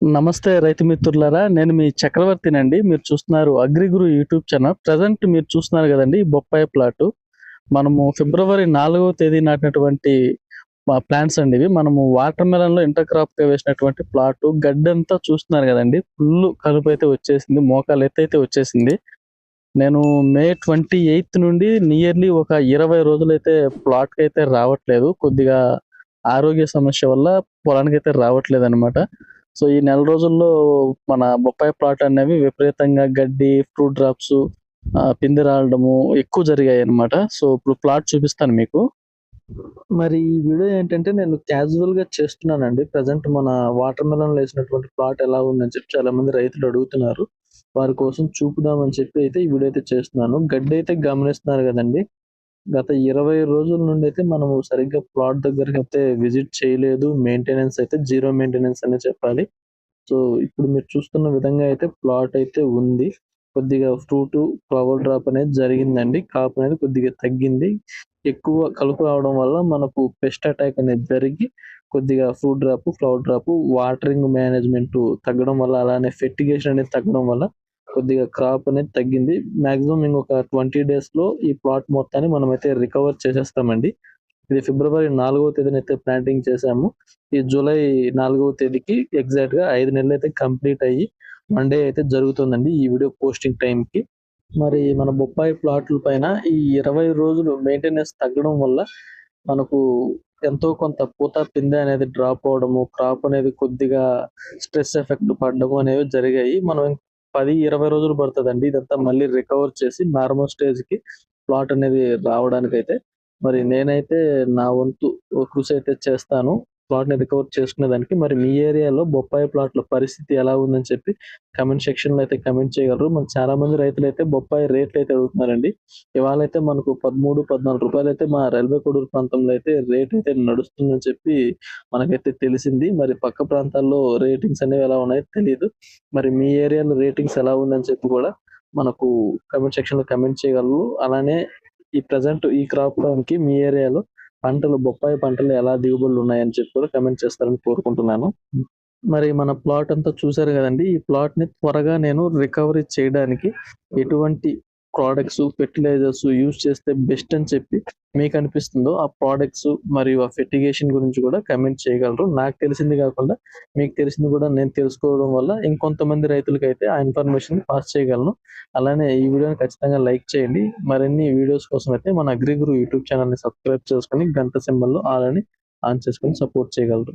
నమస్తే రైతు మిత్రులారా నేను మీ చక్రవర్తినండి. మీరు చూస్తున్నారు అగ్రిగురు యూట్యూబ్ ఛానల్. ప్రజెంట్ మీరు చూస్తున్నారు కదండి బొప్పాయి ప్లాట్. మనము ఫిబ్రవరి నాలుగవ తేదీ నాటినటువంటి ప్లాంట్స్ అండి ఇవి. మనము వాటర్ మెలన్లో లో ఇంటర్ క్రాప్గా వేసినటువంటి ప్లాట్. గడ్డంతా చూస్తున్నారు కదండి ఫుల్ కలుపు అయితే వచ్చేసింది మోకాలు ఎత్తైతే వచ్చేసింది. నేను మే ట్వంటీ ఎయిత్ నుండి నియర్లీ ఒక ఇరవై రోజులైతే ప్లాట్కి అయితే రావట్లేదు. కొద్దిగా ఆరోగ్య సమస్య వల్ల పొలానికి అయితే రావట్లేదు అనమాట సో ఈ నెల రోజుల్లో మన బొప్పాయి ప్లాట్ అనేవి విపరీతంగా గడ్డి ఫ్రూట్ డ్రాప్స్ పిండి రాలడము ఎక్కువ జరిగాయి అన్నమాట. సో ఇప్పుడు ప్లాట్ చూపిస్తాను మీకు. మరి ఈ వీడియో ఏంటంటే నేను క్యాజువల్గా చేస్తున్నానండి. ప్రజెంట్ మన వాటర్ మెలన్ వేసినటువంటి ప్లాట్ ఎలా ఉందని చెప్పి చాలా మంది రైతులు అడుగుతున్నారు. వారి కోసం చూపుదామని చెప్పి అయితే ఈ వీడియో అయితే చేస్తున్నాను. గడ్డి అయితే గమనిస్తున్నారు కదండి. గత ఇరవై రోజుల నుండి అయితే మనము సరిగ్గా ప్లాట్ దగ్గరికి అయితే విజిట్ చేయలేదు. మెయింటెనెన్స్ అయితే జీరో మెయింటెనెన్స్ అనే చెప్పాలి. సో ఇప్పుడు మీరు చూస్తున్న విధంగా అయితే ప్లాట్ అయితే ఉంది. కొద్దిగా ఫ్రూట్ ఫ్లవర్ డ్రాప్ అనేది జరిగిందండి. కాపు అనేది కొద్దిగా తగ్గింది. ఎక్కువ కలుపు రావడం వల్ల మనకు పెస్ట్ అటాక్ అనేది జరిగి కొద్దిగా fruit drop flower drop watering management తగ్గడం వల్ల అలానే ఫెర్టిగేషన్ అనేది తగ్గడం వల్ల కొద్దిగా క్రాప్ అనేది తగ్గింది. మాక్సిమం ఇంకొక ట్వంటీ డేస్లో ఈ ప్లాట్ మొత్తాన్ని మనం అయితే రికవర్ చేసేస్తామండి. ఇది ఫిబ్రవరి నాలుగవ తేదీన అయితే ప్లాంటింగ్ చేసాము ఈ జూలై నాలుగవ తేదీకి ఎగ్జాక్ట్గా ఐదు నెలలు అయితే కంప్లీట్ అయ్యి వన్ డే అయితే జరుగుతుందండి ఈ వీడియో పోస్టింగ్ టైం కి. మరి మన బొప్పాయి ప్లాట్ల పైన ఈ ఇరవై రోజులు మెయింటెనెన్స్ తగ్గడం వల్ల మనకు ఎంతో కొంత పూత పిందె అనేది డ్రాప్ అవడము క్రాప్ అనేది కొద్దిగా స్ట్రెస్ ఎఫెక్ట్ పడడము అనేవి జరిగాయి. మనం పది ఇరవై రోజులు పడుతుందండి. ఇదంతా మళ్ళీ రికవర్ చేసి నార్మల్ స్టేజ్కి ప్లాట్ అనేది రావడానికి అయితే మరి నేనైతే నా వంతు కృషి అయితే చేస్తాను. ప్లాట్ని రికవర్ చేసుకునే దానికి మరి మీ ఏరియాలో బొప్పాయి ప్లాట్ల పరిస్థితి ఎలా ఉందని చెప్పి కమెంట్ సెక్షన్లో అయితే కమెంట్ చేయగలరు. మనకు చాలా మంది రైతులు అయితే బొప్పాయి రేట్లు అయితే అడుగుతున్నారండి. ఇవాళ అయితే మనకు పదమూడు పద్నాలుగు రూపాయలు అయితే మా రైల్వే కొడూరు ప్రాంతంలో అయితే రేట్ అయితే నడుస్తుందని చెప్పి మనకైతే తెలిసింది. మరి పక్క ప్రాంతాల్లో రేటింగ్స్ అనేవి ఎలా ఉన్నాయో తెలియదు మరి మీ ఏరియాలో రేటింగ్స్ ఎలా ఉందని చెప్పి కూడా మనకు కమెంట్ సెక్షన్లో కమెంట్ చేయగలరు. అలానే ఈ ప్రజెంట్ ఈ క్రాప్కి మీ ఏరియాలో పంటలు బొప్పాయి పంటలు ఎలా దిగుబడులు ఉన్నాయని చెప్పి కూడా కమెంట్ చేస్తారని కోరుకుంటున్నాను. మరి మన ప్లాట్ అంతా చూసారు కదండి. ఈ ప్లాట్ని త్వరగా నేను రికవరీ చేయడానికి ఎటువంటి ప్రోడక్ట్స్ ఫెర్టిలైజర్స్ యూజ్ చేస్తే బెస్ట్ అని చెప్పి మీకు అనిపిస్తుందో ఆ ప్రోడక్ట్స్ మరియు ఆ ఫెర్టిగేషన్ గురించి కూడా కమెంట్ చేయగలరు. నాకు తెలిసింది కాకుండా మీకు తెలిసింది కూడా నేను తెలుసుకోవడం వల్ల ఇంకొంతమంది రైతులకి అయితే ఆ ఇన్ఫర్మేషన్ పాస్ చేయగలను. అలానే ఈ వీడియోని ఖచ్చితంగా లైక్ చేయండి. మరిన్ని వీడియోస్ కోసం అయితే మన అగ్రిగురు యూట్యూబ్ ఛానల్ని సబ్స్క్రైబ్ చేసుకొని గంట సింబల్లో ఆల్ అని ఆన్ చేసుకొని సపోర్ట్ చేయగలరు.